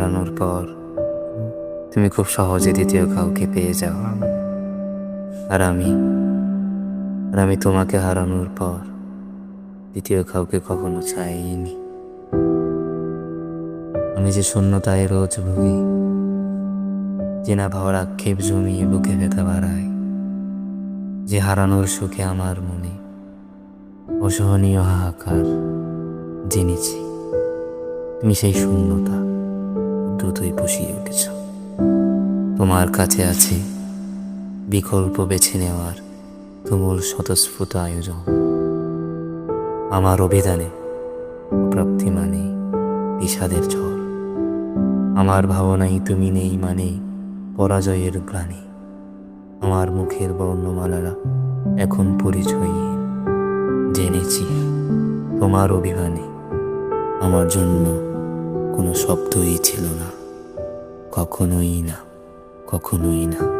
হারানোর পর তুমি খুব সহজে দ্বিতীয় কাউকে পেয়ে যাও। আর আমি আর আমি তোমাকে হারানোর পর দ্বিতীয় কাউকে কখনো চাইনি। আমি যে শূন্যতায় রোজ ভুগি, যে না ভাবার আক্ষেপ জমিয়ে বুকে ব্যথা বাড়ায় যে হারানোর সুখে আমার মনে অসহনীয় হাহাকার জেনেছি। তুমি সেই শূন্যতা। দ্রুতই পুষিয়ে উঠেছ। তোমার কাছে আছে বিকল্প বেছে নেওয়ার তুমুল স্বতঃস্ফূর্ত আয়োজন। আমার অভিধানে প্রাপ্তি মানে বিষাদের ঝড়। আমার ভাবনাই তুমি নেই মানে পরাজয়ের গ্লানি। আমার মুখের বর্ণমালারা এখন পরিচয়হীন। জেনেছি তোমার অভিমানে আমার জন্য কোনো শব্দই ছিল না। কখনোই না কখনোই না।